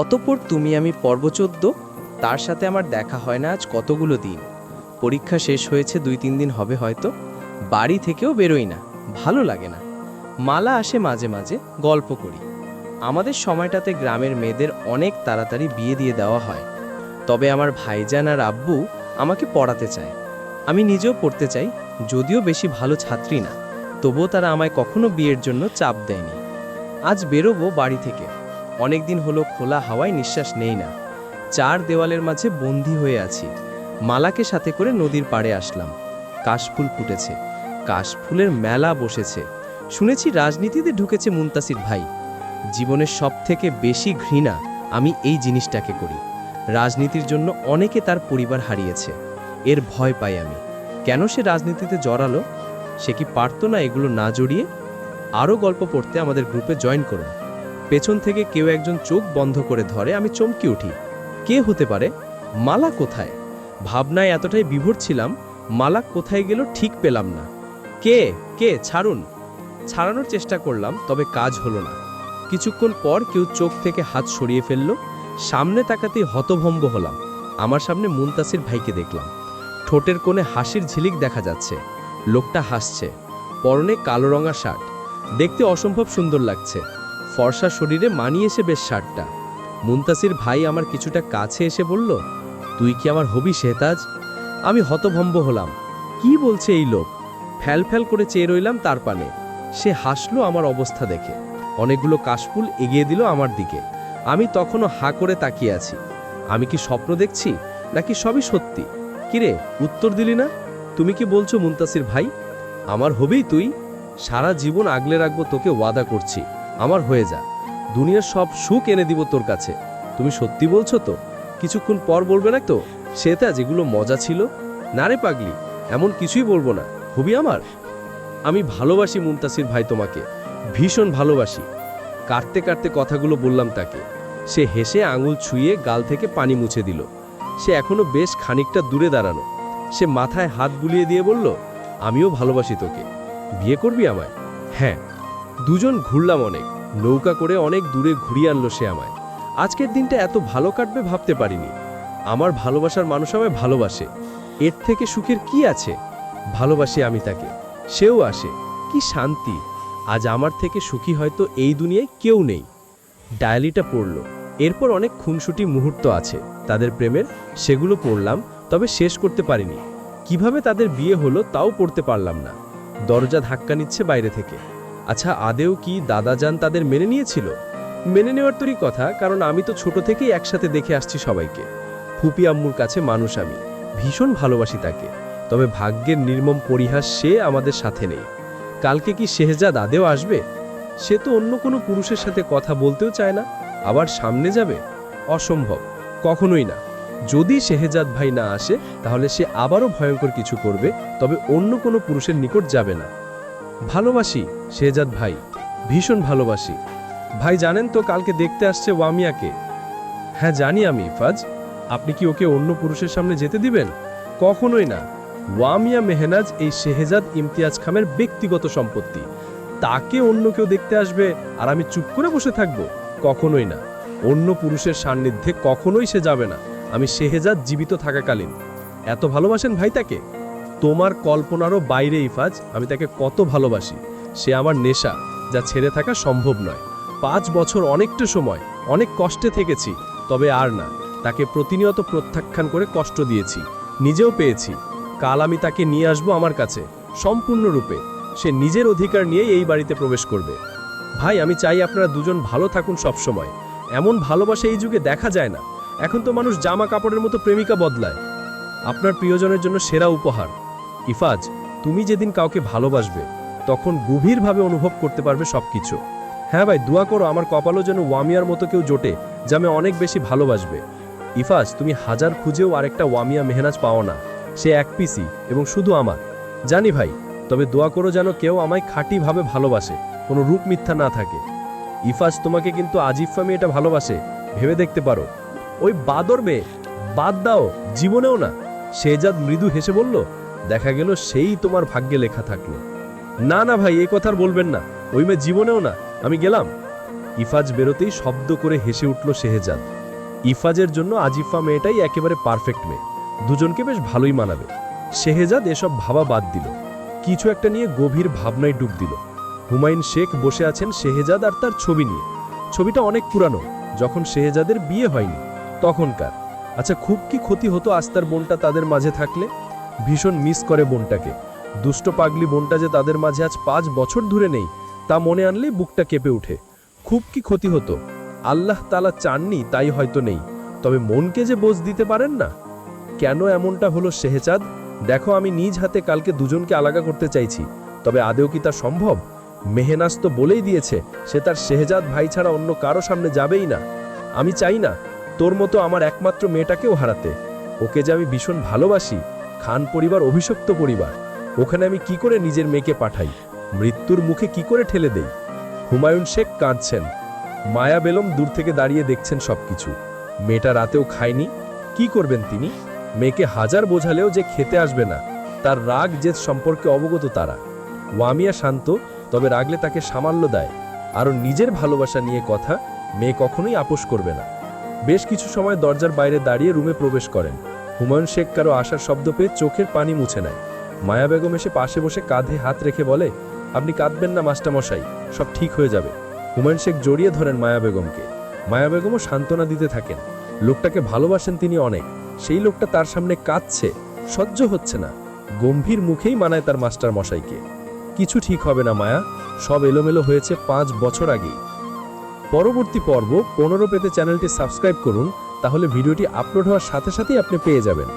অতপর তুমি আমি পর্ব চোদ্দ, তার সাথে আমার দেখা হয় না আজ কতগুলো দিন। পরীক্ষা শেষ হয়েছে দুই তিন দিন হবে হয়তো। বাড়ি থেকেও বেরোই না, ভালো লাগে না। মালা আসে মাঝে মাঝে, গল্প করি। আমাদের সময়টাতে গ্রামের মেয়েদের অনেক তাড়াতাড়ি বিয়ে দিয়ে দেওয়া হয়। তবে আমার ভাইজান আর আব্বু আমাকে পড়াতে চায়। আমি নিজেও পড়তে চাই, যদিও বেশি ভালো ছাত্রী না। তবুও তারা আমায় কখনো বিয়ের জন্য চাপ দেয়নি। আজ বেরোবো বাড়ি থেকে। অনেকদিন হলো খোলা হাওয়ায় নিঃশ্বাস নেই না। চার দেওয়ালের মাঝে বন্দি হয়ে আছি। মালাকে সাথে করে নদীর পাড়ে আসলাম। কাশফুল ফুটেছে। কাশফুলের মেলা বসেছে। শুনেছি রাজনীতিতে ঢুকেছে মুন্তাসির ভাই। জীবনের সব থেকে বেশি ঘৃণা আমি এই জিনিসটাকে করি। রাজনীতির জন্য অনেকে তার পরিবার হারিয়েছে। এর ভয় পাই আমি। কেন সে রাজনীতিতে জড়ালো? সে কি পারতো না এগুলো না জড়িয়ে? আরও গল্প পড়তে আমাদের গ্রুপে জয়েন করুন। পেছন থেকে কেউ একজন চোখ বন্ধ করে ধরে, আমি চমকে উঠি। কে হতে পারে? মালা কোথায়? ভাবনায় এতটাই বিভোর ছিলাম, মালা কোথায় গেল ঠিক পেলাম না। কে? কে? ছাড়ুন। ছাড়ানোর চেষ্টা করলাম, তবে কাজ হলো না। কিছুক্ষণ পর কেউ চোখ থেকে হাত সরিয়ে ফেলল, সামনে তাকাতেই হতভম্ব হলাম। আমার সামনে মুনতাসির ভাইকে দেখলাম। ঠোঁটের কোণে হাসির ঝিলিক দেখা যাচ্ছে। লোকটা হাসছে। পরনে কালো রঙা শার্ট। দেখতে অসম্ভব সুন্দর লাগছে। ফর্সা শরীরে মানিয়েছে বেশ শার্টটা মুনতাসির ভাই আমার কিছুটা কাছে এসে বলল, তুই কি আমার হবি শেহতাজ? আমি হতভম্ব হলাম। কি বলছে এই লোক? ফ্যাল ফ্যাল করে চেয়ে রইলাম তার পানে। সে হাসলো আমার অবস্থা দেখে। অনেকগুলো কাশফুল এগিয়ে দিল আমার দিকে। আমি তখনও হা করে তাকিয়ে আছি। আমি কি স্বপ্ন দেখছি, নাকি সবই সত্যি? কিরে, উত্তর দিলি না? তুমি কি বলছো মুন্তাসির ভাই? আমার হবেই তুই? সারা জীবন আগলে রাখব তোকে ওয়াদা করছি। আমার হয়ে যা। দুনিয়ার সব সুখ এনে দিব তোর কাছে। তুমি সত্যি বলছো তো? কিছুক্ষণ পর বলবে না তো? সেটা যেগুলো মজা ছিল? না রে পাগলি, এমন কিছুই বলব না। হবি আমার। আমি ভালোবাসি মুমতাসির ভাই তোমাকে। ভীষণ ভালোবাসি। কাটতে কাটতে কথাগুলো বললাম তাকে। সে হেসে আঙুল ছুঁয়ে গাল থেকে পানি মুছে দিল। সে এখনও বেশ খানিকটা দূরে দাঁড়ানো। সে মাথায় হাত বুলিয়ে দিয়ে বলল, আমিও ভালোবাসি তোকে। বিয়ে করবি আমায়? হ্যাঁ। দুজন ঘুরলাম অনেক, নৌকা করে অনেক দূরে ঘুরিয়ে আনলো সে আমায়। আজকের দিনটা এত ভালো কাটবে ভাবতে পারিনি। আমার ভালোবাসার মানুষ আমায় ভালোবাসে। এর থেকে সুখের কি আছে? ভালোবাসি আমি তাকে। সেও আসে। কি শান্তি। আজ আমার থেকে সুখী হয়তো এই দুনিয়ায় কেউ নেই। ডায়ালিটা পড়ল। এরপর অনেক খুনসুটি মুহূর্ত আছে। তাদের প্রেমের সেগুলো পড়লাম, তবে শেষ করতে পারিনি। কীভাবে তাদের বিয়ে হলো তাও পড়তে পারলাম না। দরজা ধাক্কা নিচ্ছে বাইরে থেকে। আচ্ছা আদেও কি দাদাজান তাদের মেনে নিয়েছিল? মেনে নেওয়ার তোরই কথা, কারণ আমি তো ছোট থেকেই একসাথে দেখে আসছি সবাইকে। ফুপি আম্মুর কাছে মানুষ আমি। ভীষণ ভালোবাসি তাকে। তবে ভাগ্যের নির্মম পরিহাস সে আমাদের সাথে নেই। কালকে কি শেহজাদ আদেও আসবে? সে তো অন্য কোনো পুরুষের সাথে কথা বলতেও চায় না। আবার সামনে যাবে? অসম্ভব। কখনোই না। যদি শেহজাদ ভাই না আসে, তাহলে সে আবারও ভয়ঙ্কর কিছু করবে, তবে অন্য কোনো পুরুষের নিকট যাবে না। ভালোবাসি শেহজাদ ভাই। ভীষণ ভালোবাসি। ভাই, জানেন তো কালকে দেখতে আসছে ওয়ামিয়াকে। হ্যাঁ জানি আমি, ফাজ। আপনি কি ওকে অন্য পুরুষের সামনে যেতে দিবেন? কখনোই না। ওয়ামিয়া মেহনাজ এই শেহজাদ ইমতিয়াজ খামের ব্যক্তিগত সম্পত্তি। তাকে অন্য কেউ দেখতে আসবে আর আমি চুপ করে বসে থাকব? কখনোই না। অন্য পুরুষের সান্নিধ্যে কখনোই সে যাবে না। আমি শেহেজাদ জীবিত থাকাকালীন। এত ভালোবাসেন ভাই তাকে? তোমার কল্পনারও বাইরে ইফাজ, আমি তাকে কত ভালোবাসি। সে আমার নেশা, যা ছেড়ে থাকা সম্ভব নয়। পাঁচ বছর অনেকটা সময়, অনেক কষ্টে থেকেছি, তবে আর না, তাকে প্রতিনিয়ত প্রত্যাখ্যান করে কষ্ট দিয়েছি, নিজেও পেয়েছি। কাল আমি তাকে নিয়ে আসব আমার কাছে, সম্পূর্ণরূপে। সে নিজের অধিকার নিয়েই এই বাড়িতে প্রবেশ করবে। ভাই, আমি চাই আপনারা দুজন ভালো থাকুন সব সময় এমন ভালোবাসা এই যুগে দেখা যায় না। এখন তো মানুষ জামা কাপড়ের মতো প্রেমিকা বদলায়। আপনার প্রিয়জনের জন্য সেরা উপহার। ইফাজ, তুমি যেদিন কাউকে ভালোবাসবে, তখন গভীরভাবে অনুভব করতে পারবে সবকিছু। হ্যাঁ ভাই, দোয়া করো, আমার কপালও যেন ওয়ামিয়ার মতো কেউ জোটে, যা আমি অনেক বেশি ভালোবাসবে। ইফাজ, তুমি হাজার খুঁজেও আরেকটা ওয়ামিয়া মেহনাজ পাও না। সে এক পিসি এবং শুধু আমার। জানি ভাই, তবে দোয়া করো যেন কেউ আমায় খাঁটিভাবে ভালোবাসে, কোনো রূপ মিথ্যা না থাকে। ইফাজ, তোমাকে কিন্তু আজিফ এটা ভালোবাসে, ভেবে দেখতে পারো। ওই বাদর মেয়ে, বাদ দাও, জীবনেও না। শেজাদ মৃদু হেসে বলল দেখা গেল সেই তোমার ভাগ্যে লেখা থাকল। না না ভাই এই কথা বলবেন না। ওই মেয়ে জীবনেও না, আমি গেলাম। ইফাজ বেরোতেই শব্দ করে হেসে উঠল শেহজাদ। ইফাজের জন্য আজিফা মেয়েটাই একেবারে পারফেক্ট মেয়ে। দুজনকে বেশ ভালোই মানাবে। শেহজাদ এসব ভাবা বাদ দিল। কিছু একটা নিয়ে গভীর ভাবনায় ডুব দিল। হুমায়ুন শেখ বসে আছেন শেহজাদ আর তার ছবি নিয়ে। ছবিটা অনেক পুরানো। যখন শেহজাদের বিয়ে হয়নি, তখনকার। আচ্ছা খুব কি ক্ষতি হতো আস্তার বোনটা তাদের মাঝে থাকলে? ভীষণ মিস করে বোনটাকে। দুষ্ট পাগলি বোনটা যে তাদের মাঝে আজ পাঁচ বছর ধরে নেই, তা মনে আনলেই বুকটা কেঁপে ওঠে। খুব কি ক্ষতি হতো। আল্লাহ তালা চাননি, তাই হয়তো নেই। তবে মনকে যে বোঝ দিতে পারেন না। কেন এমনটা হলো শেহচাঁদ দেখো আমি নিজ হাতে কালকে দুজনকে আলাদা করতে চাইছি। তবে আদেও কি তা সম্ভব? মেহনাস তো বলেই দিয়েছে, সে তার শেহজাদ ভাই ছাড়া অন্য কারও সামনে যাবেই না। আমি চাই না, তোর মতো আমার একমাত্র মেয়েটাকেও হারাতে। ওকে যে আমি ভীষণ ভালোবাসি খান পরিবার, অভিশপ্ত পরিবার। ওখানে আমি কি করে নিজের মেয়েকে পাঠাই? মৃত্যুর মুখে কি করে ঠেলে দেই? হুমায়ুন শেখ কাঁদছেন। মায়া বেলম দূর থেকে দাঁড়িয়ে দেখছেন সবকিছু। মেয়েটা রাতেও খায়নি। কি করবেন তিনি? মেয়েকে হাজার বোঝালেও যে খেতে আসবে না, তার রাগ জেদ সম্পর্কে অবগত তারা। ওয়ামিয়া শান্ত, তবে রাগলে তাকে সামান্য দেয়। আরও নিজের ভালোবাসা নিয়ে কথা, মেয়ে কখনোই আপোষ করবে না। বেশ কিছু সময় দরজার বাইরে দাঁড়িয়ে রুমে প্রবেশ করেন। হুমায়ুন শেখ কারও আসার শব্দ পেয়ে চোখের পানি মুছে নেয়। মায়া বেগম এসে পাশে বসে কাঁধে হাত রেখে বলে, আপনি কাঁদবেন না মাস্টারমশাই, সব ঠিক হয়ে যাবে। হুমায়ুন শেখ জড়িয়ে ধরেন মায়া বেগমকে। মায়া বেগমও সান্ত্বনা দিতে থাকেন। লোকটাকে ভালোবাসেন তিনি অনেক। সেই লোকটা তার সামনে কাঁদছে, সহ্য হচ্ছে না। গম্ভীর মুখেই মানায় তার মাস্টার মশাইকে কিছু ঠিক হবে না মায়া, সব এলোমেলো হয়েছে পাঁচ বছর আগেই। পরবর্তী পর্ব পনেরো পেতে চ্যানেলটি সাবস্ক্রাইব করুন তাহলে ভিডিওটি আপলোড হওয়ার সাথে সাথেই আপনি পেয়ে যাবেন।